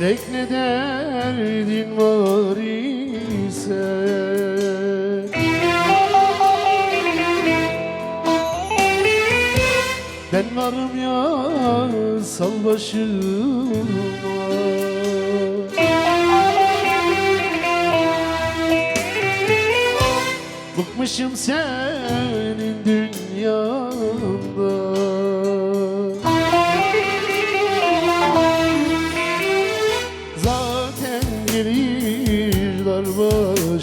Gerek ne derdin var ise Ben varım ya sal başıma Bıkmışım senin dünya.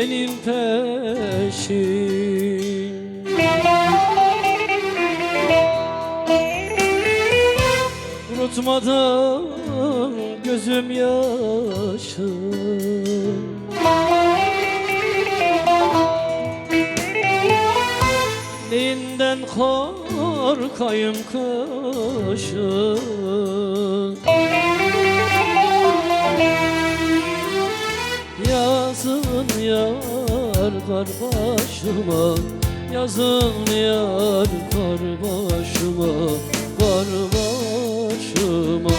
benim peşim. Unutmadan gözüm yaşım Neyinden korkayım kışın Yazın yar kar başıma. Yazın yar kar başıma. Kar başıma.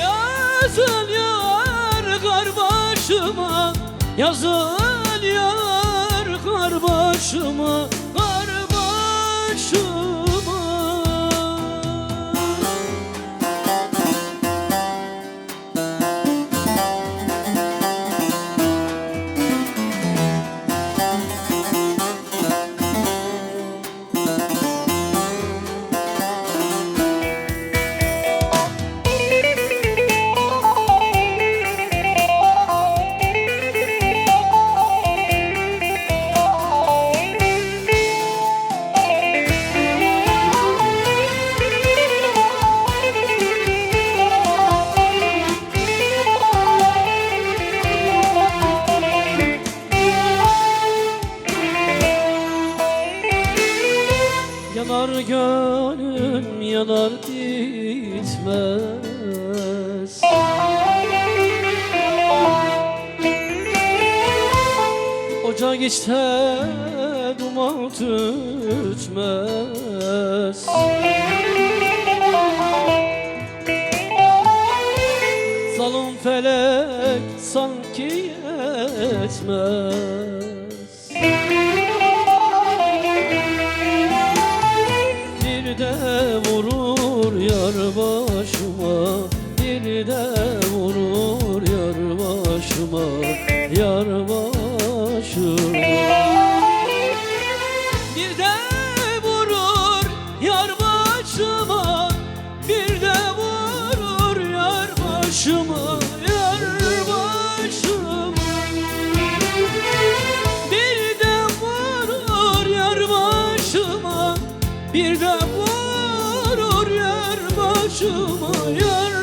Yazın yar kar başıma. Yazın yar kar başıma yanar bitmez Ocak işte duman tütmez. Zalim felek sanki yetmez başıma Yar başıma Bir de vurur yar başıma. Bir de vurur yar başıma Yar başıma. Bir de vurur yar başıma. Bir de vurur yar başıma Yar